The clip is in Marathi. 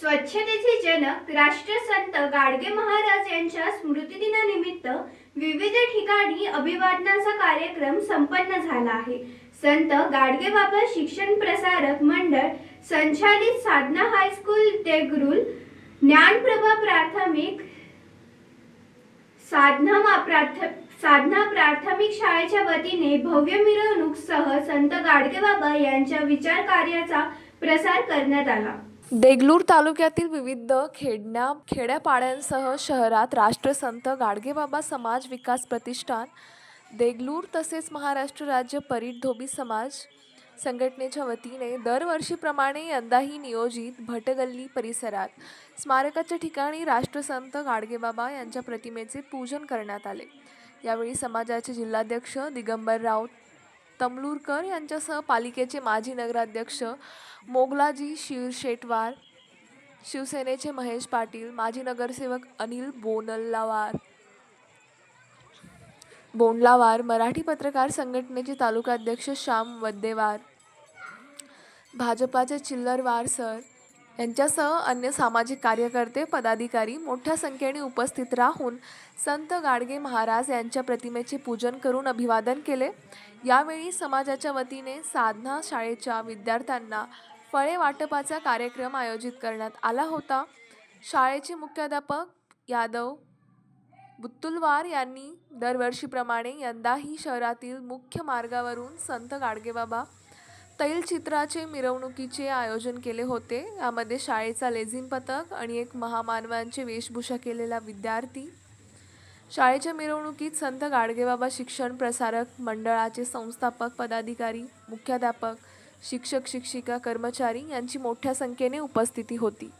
स्वच्छतेचे जनक राष्ट्रसंत गाडगे महाराज यांच्या स्मृतिदिनानिमित्त विविध ठिकाणी अभिवादनाचा कार्यक्रम संपन्न झाला आहे. संत गाडगे बाबा शिक्षण प्रसारक मंडळ संचालित साधना हायस्कूल देगरुल ज्ञानप्रभा प्राथमिक साधना प्राथ साधना प्राथमिक शाळेच्या वतीने भव्य मिरवणूक सह संत गाडगेबाबा यांच्या विचार कार्याचा प्रसार करण्यात आला. देगलूर तालुक्यातील विविध खेडण्या खेड्यापाड्यांसह शहरात राष्ट्रसंत गाडगेबाबा समाज विकास प्रतिष्ठान देगलूर तसेच महाराष्ट्र राज्य परीट धोबी समाज संघटनेच्या वतीने दरवर्षीप्रमाणे यंदाही नियोजित भटगल्ली परिसरात स्मारकाच्या ठिकाणी राष्ट्रसंत गाडगेबाबा यांच्या प्रतिमेचे पूजन करण्यात आले. यावेळी समाजाचे जिल्हाध्यक्ष दिगंबर राऊत तमलूरकर यांच्यासह पालिकेचे माजी नगराध्यक्ष मोगलाजी शिरशेटवार शिवसेनेचे महेश पाटील माजी नगरसेवक अनिल बोनल्लावार बोंडलावार मराठी पत्रकार संघटनेचे तालुकाध्यक्ष श्याम वद्देवार भाजपाचे चिल्लरवार सर यांच्यासह अन्य सामाजिक कार्यकर्ते पदाधिकारी मोठ्या संख्येने उपस्थित राहून संत गाडगे महाराज यांच्या प्रतिमेचे पूजन करून अभिवादन केले. यावेळी समाजाच्या वतीने साधना शाळेच्या विद्यार्थ्यांना फळे वाटपाचा कार्यक्रम आयोजित करण्यात आला होता. शाळेचे मुख्याध्यापक यादव बुत्तुलवार यांनी दरवर्षीप्रमाणे यंदाही शहरातील मुख्य मार्गावरून संत गाडगेबाबा तैलचित्राचे मिरवणुकीचे आयोजन केले होते. यामध्ये शाळेचा लेझिम पथक आणि एक महामानवांची वेशभूषा केलेला विद्यार्थी. शाळेच्या मिरवणुकीत संत गाडगेबाबा शिक्षण प्रसारक मंडळाचे संस्थापक पदाधिकारी मुख्याध्यापक शिक्षक शिक्षिका कर्मचारी यांची मोठ्या संख्येने उपस्थिती होती.